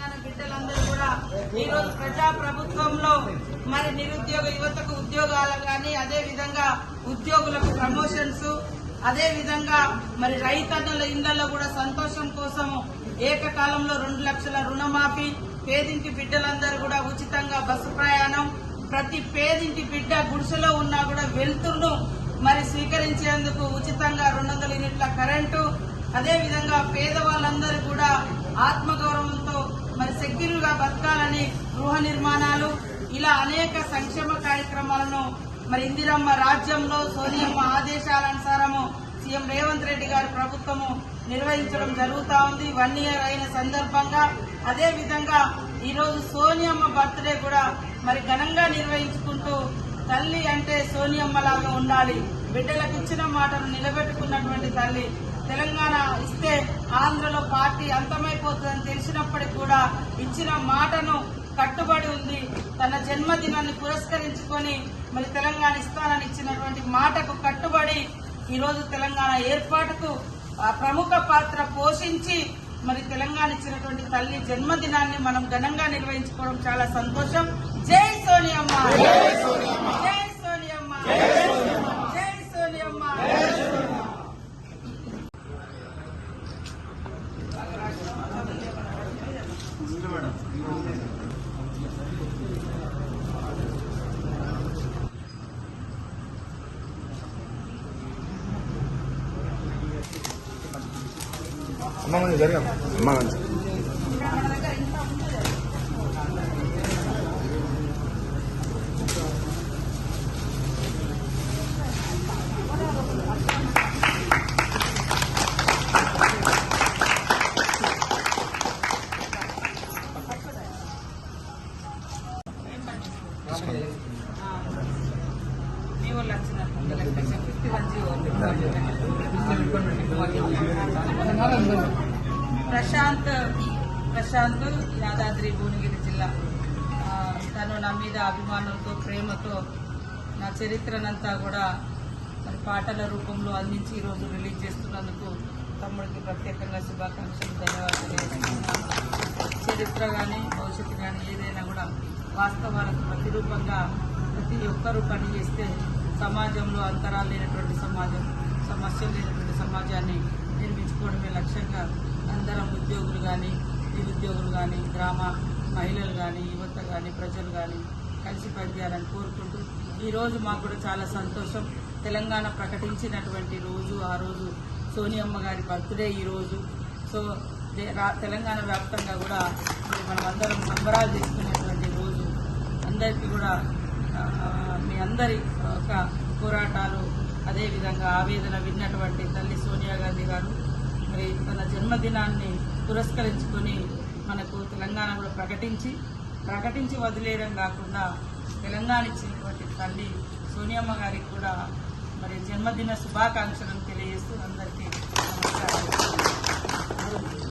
తెలంగాణ బిడ్డలందరూ కూడా ఈ రోజు ప్రజా ప్రభుత్వంలో మరి నిరుద్యోగ యువతకు ఉద్యోగాలు కానీ అదే విధంగా ఉద్యోగులకు ప్రమోషన్స్ అదే విధంగా మరి రైతన్నుల ఇళ్ళలో కూడా సంతోషం కోసం ఏకకాలంలో రెండు లక్షల రుణమాఫీ పేదింటి బిడ్డలందరూ కూడా ఉచితంగా బస్సు ప్రయాణం ప్రతి పేదింటి బిడ్డ గుడిసెలో ఉన్నా కూడా వెళ్తురును మరి స్వీకరించేందుకు ఉచితంగా రెండు వందల యూనిట్ల కరెంటు అదేవిధంగా పేదవాళ్ళందరూ కూడా ఆత్మగౌరవం మరి బతకాలని గృహ నిర్మాణాలు ఇలా అనేక సంక్షేమ కార్యక్రమాలను మరి ఇందిరమ్మ రాజ్యంలో సోనియమ్మ ఆదేశాలనుసారము సీఎం రేవంత్ రెడ్డి గారి ప్రభుత్వము నిర్వహించడం జరుగుతా ఉంది. వన్ ఇయర్ అయిన సందర్భంగా అదే విధంగా ఈ సోనియమ్మ బర్త్డే కూడా మరి ఘనంగా నిర్వహించుకుంటూ తల్లి అంటే సోనియమ్మ లాగా ఉండాలి. బిడ్డలకు ఇచ్చిన మాటను నిలబెట్టుకున్నటువంటి తల్లి తెలంగాణ ఇస్తే ఆంధ్రలో పార్టీ అంతమైపోతుందని తెలిసినప్పటికీ కూడా ఇచ్చిన మాటను కట్టుబడి ఉంది. తన జన్మదినాన్ని పురస్కరించుకొని మరి తెలంగాణ ఇస్తానని ఇచ్చినటువంటి మాటకు కట్టుబడి ఈరోజు తెలంగాణ ఏర్పాటుకు ప్రముఖ పాత్ర పోషించి మరి తెలంగాణ ఇచ్చినటువంటి తల్లి జన్మదినాన్ని మనం ఘనంగా నిర్వహించుకోవడం చాలా సంతోషం. జై జై సోనియమ్మ. జై సోనియమ్మ. Emang aja ya? Emang aja. Thank you. వచ్చినారు ప్రశాంత్ ప్రశాంత్ యాదాద్రి భువనగిరి జిల్లా. తను నా మీద అభిమానంతో ప్రేమతో నా చరిత్రనంతా కూడా మరి పాటల రూపంలో అందించి ఈరోజు రిలీజ్ చేస్తున్నందుకు తమ్ముడికి ప్రత్యేకంగా శుభాకాంక్షలు ధన్యవాదాలు. చరిత్ర కానీ వాస్తవాలకు ప్రతిరూపంగా ప్రతి ఒక్కరూ పనిచేస్తే సమాజంలో అంతరాలు లేనటువంటి సమాజం సమస్యలు లేనటువంటి సమాజాన్ని నిర్మించుకోవడమే లక్ష్యంగా అందరం ఉద్యోగులు కానీ నిరుద్యోగులు కానీ గ్రామ మహిళలు కానీ యువత కానీ ప్రజలు కానీ కలిసి పనిచేయాలని కోరుకుంటూ ఈరోజు మాకు కూడా చాలా సంతోషం. తెలంగాణ ప్రకటించినటువంటి రోజు ఆ రోజు సోనియమ్మ గారి బర్త్డే ఈ రోజు. సో తెలంగాణ వ్యాప్తంగా కూడా మనం అందరం సంబరాలు చేసుకునేటువంటి అందరికీ కూడా మీ అందరి ఒక పోరాటాలు అదేవిధంగా ఆవేదన విన్నటువంటి తల్లి సోనియా గాంధీ గారు మరి తన జన్మదినాన్ని పురస్కరించుకొని మనకు తెలంగాణ కూడా ప్రకటించి ప్రకటించి వదిలేయడం కాకుండా తెలంగాణ ఇచ్చినటువంటి తల్లి సోనియమ్మ గారికి కూడా మరి జన్మదిన శుభాకాంక్షలను తెలియజేస్తూ అందరికీ నమస్కారం.